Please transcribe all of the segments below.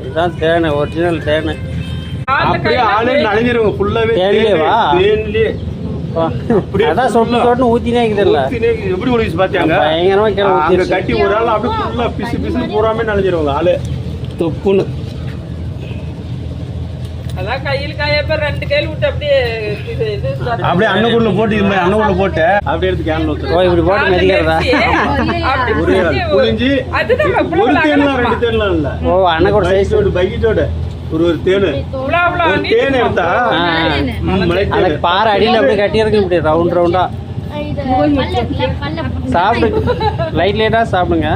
இதுதான் தேனு ஒரிஜினல் தேனு. அப்படியே ஆளே நனைஞ்சிருவாங்க ஃபுல்லாவே? தேன்லயே அப்படியே அதான் சொட்டு சொட்டுன்னு ஊற்றினே இருக்குதுல்ல. ஊத்தினே எப்படி ஒழுங்கி பாத்தியாங்க? பயங்கரமா கட்டி ஒரு ஆள் அப்படியே ஃபுல்லா பிசு பிசு பூராமே நனைஞ்சிருவாங்க ஆளு. தொப்புன்னு. அதான் கையில் காய பேர் ரெண்டு கையில் விட்டு அப்படியே இது இது அப்படியே அன்னக்குள்ள போட்டு இது மாதிரி அன்னக்குள்ள போட்டு அப்படியே எடுத்து கேன்ல ஓ இப்படி போட்டு மிதிக்கிறதா? ஒரு புழிஞ்சு, புளிஞ்சு அதுதான் இவ்வளவு ஒரு தேன்லாம் அகலமா. ரெண்டு தேன்லாம் இல்ல. ஓ சைஸ் ஒரு பைக்கிட்டோட ஒரு ஒரு தேனு. ஒரு தேன் எடுத்தா அந்த. பாறை அடியில் அப்படியே கட்டியிருக்கு இப்படி ரவுண்ட் ரவுண்டா சாப்பிடுங்க லைட் லைட்டாக சாப்பிடுங்க.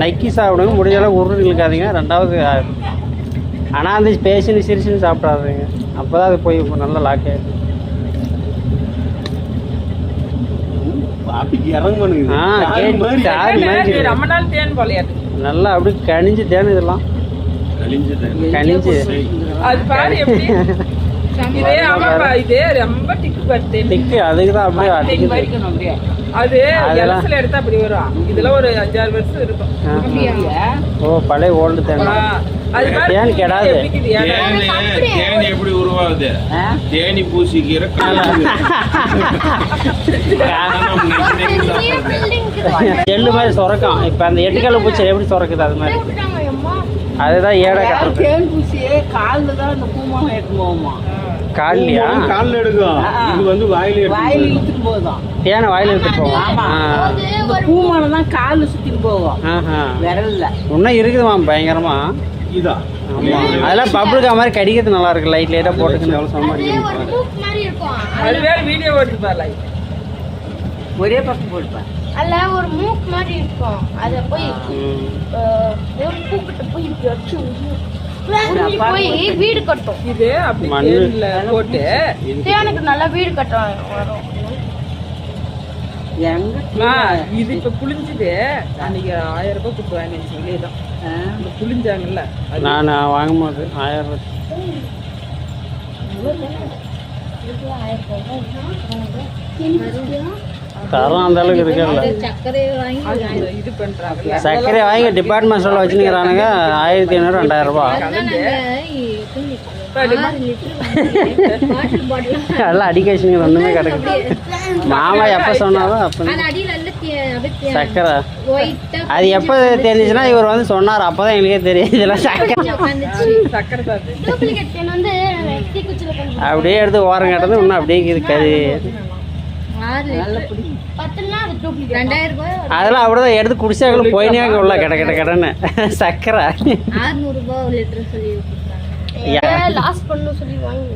நக்கி சாப்பிடுங்க. முடிஞ்ச அளவு உருண்டு இழுக்காதீங்க. ரெண்டாவது ஆனால் அந்த பேசின்னு சிரிச்சுன்னு சாப்பிடாதீங்க. அப்போ தான் அது போய் நல்லா லாக் ஆகிடும் அப்படி நல்லா அப்படியே கனிஞ்சு தேன் இதெல்லாம். கனிஞ்சு அது பாரு எப்படி. இதே ஆமாப்பா இதே ரொம்ப டிக்கு அதுக்கு தான். அப்படியே அடிக்குது. அது. இலசுல எடுத்தா அப்படி வரும். இதுல ஒரு அஞ்சாறு வருஷம் இருக்கும். ஓ பழைய ஓல்டு பாரு தேன் கெடாது. தேனி எப்படி உருவாகுது? தேனி பூசிக்கிற எள்ளு மாதிரி சுரக்கும். இப்போ அந்த எட்டுக்கல்ல பூச்சி எப்படி சுரக்குது? அது மாதிரி. அதுதான் ஏடை கட்டுறது? தேன் காலில் தான் அந்த கால்லையா? கால்ல எடுக்கும் இது வந்து வாயில வாயில் இழுத்துட்டு போதும் தேனை வாயில எடுத்துட்டு போவோம் ஆமா. இந்த பூமாலை தான் காலில் சுற்றிட்டு போகும் ஆஹா. விரல்ல. இன்னும் இருக்குதுமா பயங்கரமா. இதான் ஆமா. அதெல்லாம் பப்ளிக்கா மாதிரி கடிக்கிறது நல்லா இருக்கு. லைட் லைட்டா போட்டுக்கணும் எவ்வளவு சமாளி ஒரு மூக்கு மாதிரி இருக்கும். அது வேற வீடியோ ஓட்டு பாரு ஒரே பக்கம் போட்டுப்பேன் அதுல ஒரு மூக்கு மாதிரி இருக்கும். அத போய் அஹ், ஒரு பூக்கிட்ட போய் இப்படி வச்சு உருவி போய் வீடு கட்டும். இது அப்படி மண்ணு. தேன்ல போட்டு. தேனுக்கு நல்லா வீடு கட்டும் வரும். இது இப்ப புளிஞ்சுது. அன்னைக்கு ஆயிரம் ரூபாய் கொடுத்து வாங்கி சொல்லிதான் புளிஞ்சாங்கல்ல நான் வாங்கும் போது ஆயிரம் ரூபாய். தரம் அந்த அளவுக்கு பண்றாங்கல்ல சர்க்கரை வாங்கி டிபார்ட்மெண்ட் ஸ்டோரில் வச்சுருக்கிறானுங்க ஆயிரத்தி ஐநூறு ரெண்டாயிரம் ரூபாய் கலந்து எல்லாம் அடிக்கேஷனுங்க ஒன்றுமே கிடக்கு மாமா எப்போ சொன்னாலும் அப்போ சர்க்கரை. அது எப்போ தெரிஞ்சுச்சுன்னா இவர் வந்து சொன்னார் அப்போ தான் எங்களுக்கே தெரியும் இதெல்லாம் சர்க்கரை சக்கரை அப்படியே எடுத்து ஓரம் கட்டது இன்னும் அப்படியே இருக்காது பத்துனா அது டூப்ளிகேட் ரெண்டாயிரம் ரூபாய் அதெல்லாம் அப்படிதான் எடுத்து குடிச்சாங்களும் போயினே உள்ள கிட கிட கடன்னு. சர்க்கரை அறுநூறுபா ஒரு லிட்டர் சொல்லி. லாஸ்ட் பண்ணணும் சொல்லி வாங்கி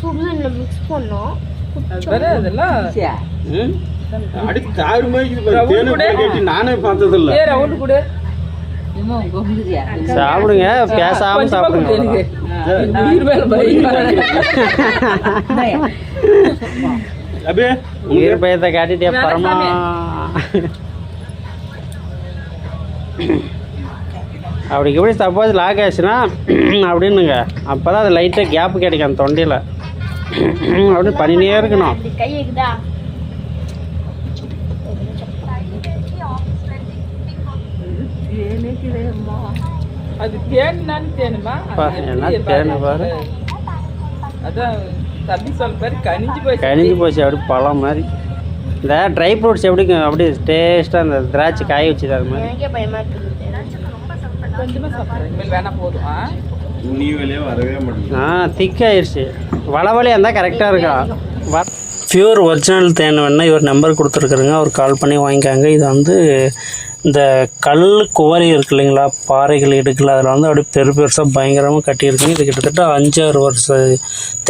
சுடுதண்ணில் மிக்ஸ் பண்ணோம். சாப்பிடுங்க. பேசாம சாப்பிடுங்க. அப்படியே உயிர் பயத்தை காட்டிட்டே பரமா அப்படிக்கு எப்படி சப்போஸ் லாக் ஆச்சுன்னா அப்படின்னுங்க. அப்போ தான் அது லைட்டாக கேப் கிடைக்கும் அந்த தொண்டையில். அப்படின்னு பண்ணினே இருக்கணும். அப்படி அது தேன்னான்னு தேனுமா? தேனு பாரு. அதான் தம்பி கனிஞ்சு போச்சு. கனிஞ்சு போச்சு அப்படி பழம் மாதிரி. இந்த ட்ரை ஃப்ரூட்ஸ் எப்படிங்க அப்படி டேஸ்ட்டாக அந்த திராட்சை காய வச்சுது அது மாதிரி. எனக்கே பயமா இருக்குது. கொஞ்சமா சாப்பிடுறேன். இனிமேல் வேணா போதும்? ஆ? திக்காயிருச்சு வளவலையாக இருந்தால் கரெக்டாக இருக்கா? வ பியூர் ஒரிஜினல் தேன் வேணால் இவர் நம்பர் கொடுத்துருக்குறங்க அவர் கால் பண்ணி வாங்கிக்காங்க. இது வந்து இந்த கல் குவரி இருக்கு இல்லைங்களா? பாறைகள் இடுக்கல அதில் வந்து அப்படியே பெரு பெருசாக பயங்கரமாக கட்டியிருக்குங்க. இது கிட்டத்தட்ட அஞ்சாறு வருஷ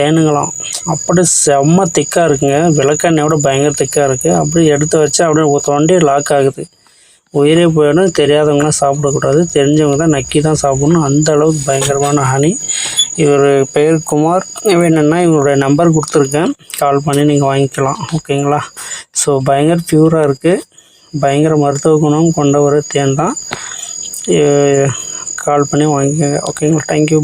தேனுங்களாம். அப்படி செம்ம திக்காக இருக்குங்க. விளக்கெண்ணெயோட பயங்கர திக்காக இருக்குது அப்படியே எடுத்து வச்சா அப்படியே தொண்டையே லாக் ஆகுது. உயிரே போயிடும். தெரியாதவங்களாம் சாப்பிடக்கூடாது. தெரிஞ்சவங்க தான் நக்கி தான் சாப்பிடணும். அந்த அளவுக்கு பயங்கரமான ஹனி. இவர் பெயர் குமார். வேணும்னா இவருடைய நம்பர் கொடுத்துருக்கேன். கால் பண்ணி நீங்கள் வாங்கிக்கலாம். ஓகேங்களா ஸோ பயங்கர பியூராக இருக்குது பயங்கர மருத்துவ குணம் கொண்ட ஒரு தேன் தான். கால் பண்ணி வாங்கிக்கோங்க. ஓகேங்களா தேங்க்யூ